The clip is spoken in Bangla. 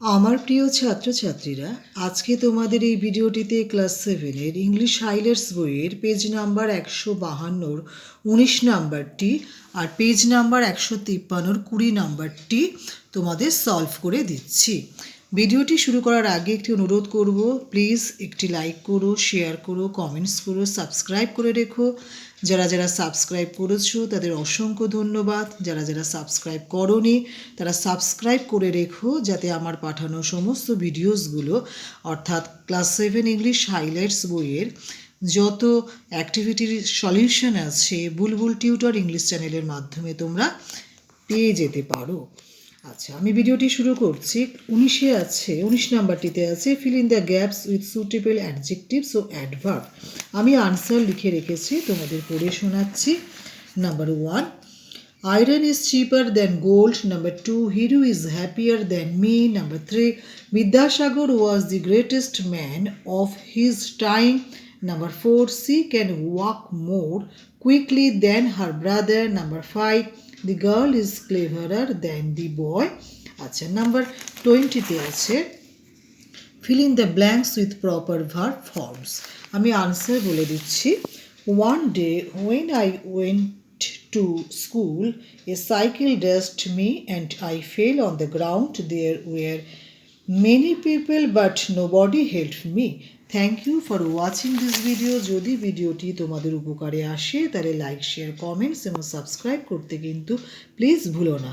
আমার প্রিয় ছাত্রছাত্রীরা, আজকে তোমাদের এই ভিডিওটিতে ক্লাস সেভেনের ইংলিশ হাইলাইটস বইয়ের পেজ নাম্বার একশো বাহান্নর উনিশ নাম্বারটি আর পেজ নাম্বার একশো তিপ্পান্নর কুড়ি নাম্বারটি তোমাদের সলভ করে দিচ্ছি। ভিডিওটি শুরু করার আগে একটি অনুরোধ করব প্লিজ একটি লাইক করো শেয়ার করো কমেন্টস করো সাবস্ক্রাইব করে রেখো। যারা যারা সাবস্ক্রাইব করেছ, তাদের অসংখ্য ধন্যবাদ। যারা যারা সাবস্ক্রাইব করনি, তারা সাবস্ক্রাইব করে রেখো যাতে আমার পাঠানো সমস্ত ভিডিওসগুলো অর্থাৎ ক্লাস সেভেন ইংলিশ হাইলাইটস বইয়ের যত অ্যাক্টিভিটির সলিউশন আছে, বুলবুল টিউটর ইংলিশ চ্যানেলের মাধ্যমে তোমরা পেয়ে যেতে পারো। আচ্ছা আমি ভিডিওটি শুরু করছি। উনিশে আছে, উনিশ নাম্বারটিতে আছে fill in the gaps with suitable adjectives O adverb আমি আনসার লিখে রেখেছি, তোমাদের পড়ে শোনাচ্ছি। Number one iron is cheaper than gold number two hero is happier than me number three Vidyasagar was the greatest man of his time Number four, she can walk more quickly than her brother. Number five, the girl is cleverer than the boy. আচ্ছা নাম্বার টোয়েন্টিতে আছে fill in the blanks with proper verb forms আমি আনসার বলে দিচ্ছি one day when i went to school a cycle dashed me and i fell on the ground there were many people, but nobody helped me thank you for watching this video যদি ভিডিওটি তোমাদের উপকারে আসে, তাহলে লাইক শেয়ার কমেন্টস এবং সাবস্ক্রাইব করতে কিন্তু প্লিজ ভুলো না।